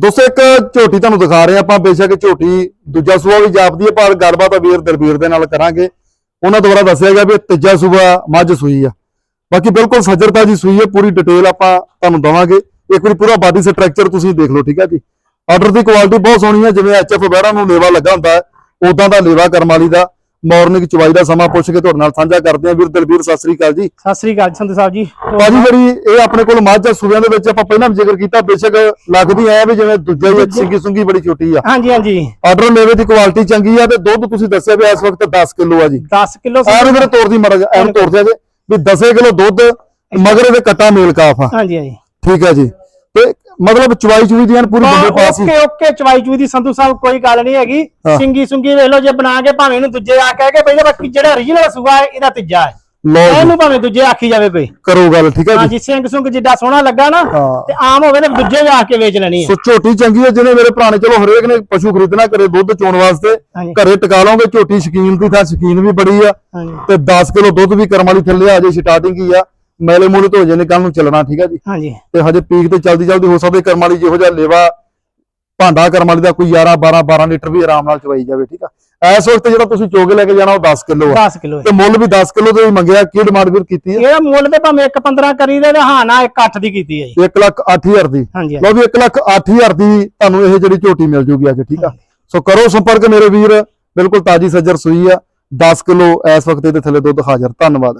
ਦੋਸਤੋ, ਇੱਕ ਝੋਟੀ ਤੁਹਾਨੂੰ ਦਿਖਾ ਰਹੇ ਆਪਾਂ। ਬੇਸ਼ੱਕ ਝੋਟੀ ਦੂਜਾ ਸੂਆ ਵੀ ਜਾਪਦੀ ਹੈ, ਪਰ ਗੱਲਬਾਤ ਵੀਰ ਦਲਬੀਰ ਦੇ ਨਾਲ ਕਰਾਂਗੇ। ਉਹਨਾਂ ਦੁਆਰਾ ਦੱਸਿਆ ਗਿਆ ਵੀ ਤੀਜਾ ਸੂਆ ਮੱਝ ਸੂਈ ਆ। ਬਾਕੀ ਬਿਲਕੁਲ ਸੱਜਰਤਾ ਜੀ ਸੂਈ ਹੈ, ਪੂਰੀ ਡਿਟੇਲ ਆਪਾਂ ਤੁਹਾਨੂੰ ਦਵਾਂਗੇ। ਇੱਕ ਵਾਰੀ ਪੂਰਾ ਬਾਡੀ ਸਟਰਕਚਰ ਤੁਸੀਂ ਦੇਖ ਲਓ, ਠੀਕ ਹੈ ਜੀ। ਆਰਡਰ ਦੀ ਕੁਆਲਿਟੀ ਬਹੁਤ ਸੋਹਣੀ ਹੈ ਜਿਵੇਂ ਐਚਐਫ ਵਗੈਰਾ ਨੂੰ ਲੇਵਾ ਲੱਗਾ ਹੁੰਦਾ ਹੈ ਉਦਾਂ ਦਾ ਲੇਵਾ ਕਰਮ ਵਾਲੀ ਦਾ। ਮਾਰਨਿੰਗ ਚਵਾਈ ਦਾ ਸਮਾਂ ਪੁੱਛ ਕੇ ਤੁਹਾਡੇ ਨਾਲ ਸਾਂਝਾ ਕਰਦੇ ਹਾਂ। ਵੀਰ ਦਲਬੀਰ ਸਤਿ ਸ੍ਰੀ ਅਕਾਲ ਜੀ। ਸਤਿ ਸ੍ਰੀ ਅਕਾਲ ਸੰਧੂ ਸਾਹਿਬ ਜੀ। ਭਾਜੀ ਜਿਹੜੀ ਇਹ ਆਪਣੇ ਕੋਲ ਮੱਝ ਆ ਸੂਬਿਆਂ ਦੇ ਵਿੱਚ ਆਪਾਂ ਪਹਿਲਾਂ ਵੀ ਜ਼ਿਕਰ ਕੀਤਾ ਬੇਸ਼ੱਕ ਲੱਗਦੀ ਐ ਵੀ ਜਿਵੇਂ ਦੂਜਾ ਹੀ ਸਿੰਗੀ ਸੁੰਗੀ ਬੜੀ ਛੋਟੀ ਆ। ਹਾਂਜੀ ਹਾਂਜੀ। ਆਰਡਰ ਮੇਵੇ ਦੀ ਕੁਆਲਿਟੀ ਚੰਗੀ ਆ ਤੇ ਦੁੱਧ ਤੁਸੀਂ ਦੱਸਿਆ ਵੀ ਇਸ ਵਕਤ 10 ਕਿਲੋ ਆ ਜੀ। 10 ਕਿਲੋ ਐਨ ਮੇਰੇ ਤੋੜ ਦੀ ਮੜਾ ਐਨ ਤੋੜ ਦਿਆ ਜੇ। ਵੀ 10 ਕਿਲੋ ਦੁੱਧ ਮਗਰ ਇਹਦੇ ਕੱਟਾ ਮੇਲ ਕਾਫ ਆ। ਹਾਂਜੀ ਹਾਂਜੀ। ਠੀਕ ਹੈ ਜੀ। ਤੇ ਮਤਲਬ ਚਵਾਈ ਚੂਈ ਦੀ ਐਨ ਪੂਰੀ ਬੰਦੇ ਪਾਸ ਹੀ ਓਕੇ ਓਕੇ ਚਵਾਈ ਚੂਈ ਦੀ ਸੰਧੂ ਸਾਹਿਬ ਕੋਈ ਗੱਲ ਨਹੀਂ ਹੈਗੀ। ਹਾਂ। ਸਿੰਗੀ ਸੁੰਗੀ ਵੇਖ ਲਓ ਜੇ ਬਣਾ ਕੇ ਭਾਵੇਂ ਇਹਨੂੰ ਦੂਜੇ ਆ ਕਹਿ ਕੇ ਪਹਿਲੇ ਬਾਕੀ ਜਿਹੜਾ origignal ਸੂਆ ਹੈ ਇਹਦਾ ਤੀਜਾ ਹੈ। ਲਓ ਜੀ। ਇਹਨੂੰ ਭਾਵੇਂ ਦੂਜੇ ਆਖੀ ਜਾਵੇ ਕੋਈ। ਕਰੋ ਗੱਲ ਠੀਕ ਹੈ ਜੀ। ਹਾਂਜੀ ਸਿੰਘ ਸੁੰਗ ਜਿੱਡਾ ਸੋਹਣਾ ਲੱਗਾ ਨਾ ਹਾਂ। ਤੇ ਆਮ ਹੋਵੇ ਨਾ ਦੂਜੇ ਆ ਕੇ ਵੇਚ ਲੈਣੀ ਹੈ। ਸੋ ਝੋਟੀ ਚੰਗੀ ਹੈ ਜਿਹਨੇ ਮੇਰੇ ਭਰਾ ਨੇ ਚਲੋ ਹਰੇਕ ਨੇ ਪਸ਼ੂ ਖਰੀਦਣਾ ਕਰੇ ਦੁੱਧ ਚੋਣ ਵਾਸਤੇ ਹਾਂਜੀ। ਘਰੇ ਟਿਕਾ ਲਓਗੇ ਝੋਟੀ ਸ਼ਕੀਨ ਦੀ ਤਾਂ ਸ਼ਕੀਨ ਵੀ ਬੜੀ ਆ। ਹਾਂਜੀ। ਤੇ 10 ਕਿਲੋ ਦੁੱਧ ਵੀ ਕਰਮ ਵਾਲੀ ਥੱਲੇ ਆ ਜੇ ਸਟਾਰਟਿੰਗ ਹੀ ਆ। ਮੈਲੇ ਮੂਲੇ ਤੋਂ ਜੇ ਨੇ ਕੱਲ ਨੂੰ ਚੱਲਣਾ ਠੀਕ ਹੈ ਜੀ? ਹਾਂਜੀ। ਤੇ ਹਜੇ ਪੀਕ ਤੇ ਚਲਦੀ ਚਲਦੀ ਹੋ ਸਕਦਾ ਕਰਮ ਵਾਲੀ ਜਿਹੋ ਜਿਹਾ ਲੇਵਾ ਭਾਂਡਾ ਕਰਮ ਵਾਲੀ ਦਾ ਕੋਈ 11 12 12 ਲੀਟਰ ਵੀ ਆਰਾਮ ਨਾਲ ਚਵਾਈ ਜਾਵੇ ਠੀਕ ਆ? ਇਸ ਵਕਤ ਜਿਹੜਾ ਤੁਸੀਂ ਚੋਗੇ ਲੈ ਕੇ ਜਾਣਾ ਉਹ 10 ਕਿਲੋ ਆ। 10 ਕਿਲੋ ਤੇ ਮੁੱਲ ਵੀ 10 ਕਿਲੋ ਤੋਂ ਹੀ ਮੰਗਿਆ ਕੀ ਡਿਮਾਂਡ ਵੀਰ ਕੀਤੀ ਹੈ ਇਹਦਾ ਮੁੱਲ ਤੇ ਭਾਵੇਂ 1 15 ਕਰੀ ਦੇ ਤੇ ਹਾਂ ਨਾ 1 8 ਦੀ ਕੀਤੀ ਹੈ ਜੀ। 1 ਲੱਖ 8000 ਦੀ। ਲਓ ਵੀ 1 ਲੱਖ 8000 ਦੀ ਤੁਹਾਨੂੰ ਇਹ ਜਿਹੜੀ ਝੋਟੀ ਮਿਲ ਜੂਗੀ ਅੱਜ ਠੀਕ ਆ? ਸੋ ਕਰੋ ਸੰਪਰਕ ਮੇਰੇ ਵੀਰ ਬਿਲਕੁਲ ਤਾਜੀ ਸੱਜਰ ਸੂਈ ਆ 10 ਕਿਲੋ ਇਸ ਵਕਤ ਇਹਦੇ ਥੱਲੇ ਦੁੱਧ ਹਾਜ਼ਰ ਧੰਨਵਾਦ।